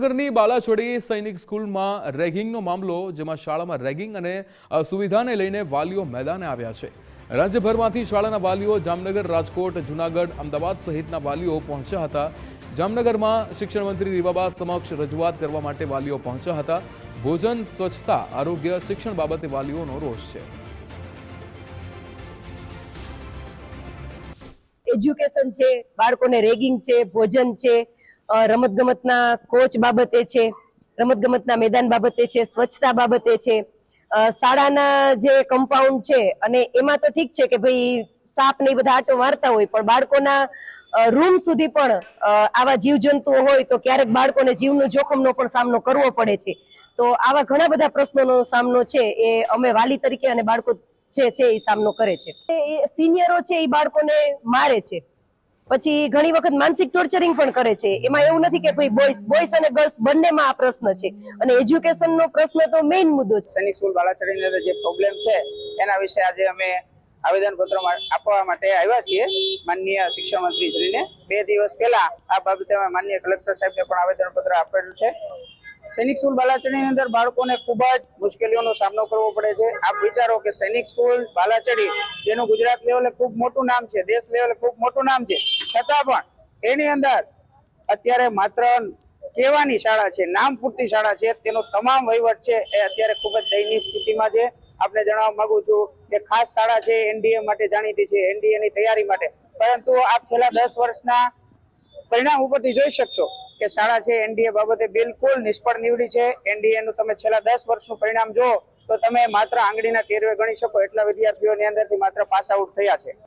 નગરની બાલાછોડી સૈનિક સ્કૂલમાં રેગિંગનો મામલો, જેમાં શાળામાં રેગિંગ અને સુવિધાને લઈને વાલીઓ મેદાને આવ્યા છે. રાજ્યભરમાંથી શાળાના વાલીઓ જામનગર, રાજકોટ, જૂનાગઢ, અમદાવાદ સહિતના વાલીઓ પહોંચ્યા હતા. જામનગરમાં શિક્ષણ રીવાબા સમક્ષ રજૂઆત કરવા માટે વાલીઓ પહોંચ્યા હતા. ભોજન, સ્વચ્છતા, આરોગ્ય, શિક્ષણ બાબતે વાલીઓનો રોષ છે. એજ્યુકેશન છે, બાળકોને રેગિંગ છે, ભોજન છે રમત ગમતના કોચ બાબતે છે રમત ગમતના મેદાન બાબતે છે, સ્વચ્છતા બાબતે છે. શાળાના જે કમ્પાઉન્ડ છે, અને એમાં તો ઠીક છે કે ભાઈ સાપ ને બધા આટો મારતા હોય, પણ બાળકોના રૂમ સુધી પણ આવા જીવજંતુઓ હોય તો ક્યારેક બાળકોને જીવનું જોખમનો પણ સામનો કરવો પડે છે. તો આવા ઘણા બધા પ્રશ્નોનો સામનો છે, એ અમે વાલી તરીકે અને બાળકો છે એ સામનો કરે છે. સિનિયરો છે એ બાળકોને મારે છે. પછી ઘણી વખત માનસિક ટોર્ચરિંગ પણ કરે છે. એમાં એવું નથી કે ભાઈ બોયસ બોયસ અને ગર્લ્સ બંનેમાં આ પ્રશ્ન છે. અને એજ્યુકેશનનો પ્રશ્ન તો મેઇન મુદ્દો છે. સૈનિક સ્કૂલ બાલાચડીની જે પ્રોબ્લેમ છે, એના વિશે આજે અમે આવેદન પત્ર આપવા માટે આવ્યા છીએ. માનનીય શિક્ષણ મંત્રી શ્રીને બે દિવસ પહેલા આ બાબતે માન્ય કલેક્ટર સાહેબને પણ આવેદન પત્ર આપેલું છે. સૈનિક સ્કૂલ બાલાચડીની અંદર બાળકોને ખૂબ જ મુશ્કેલીઓનો સામનો કરવો પડે છે. આપ વિચારો કે સૈનિક સ્કૂલ બાલાચડી, જેનું ગુજરાત લેવલે ખૂબ મોટું નામ છે, દેશ લેવલે ખૂબ મોટું નામ છે, છતાં પણ એની અંદર અત્યારે માત્ર કહેવાની શાળા છે, નામ પૂરતી શાળા છે, તેનો તમામ વહીવટ છે એ અત્યારે ખૂબ જ દયનીય સ્થિતિમાં છે. આપને જણાવવા માંગુ છું કે ખાસ શાળા છે, એનડીએ માટે જાણીતી છે એનડીએ ની તૈયારી માટે. પરંતુ આપ છેલ્લા દસ વર્ષના પરિણામ ઉપરથી જોઈ શકશો કે શાળા છે એનડીએ બાબતે બિલકુલ નિષ્ફળ નીવડી છે. એનડીએ નું તમે છેલ્લા દસ વર્ષનું પરિણામ જો તો તમે માત્ર આંગળીના તેરવે ગણી શકો, એટલા વિદ્યાર્થીઓની અંદરથી માત્ર પાસ આઉટ થયા છે.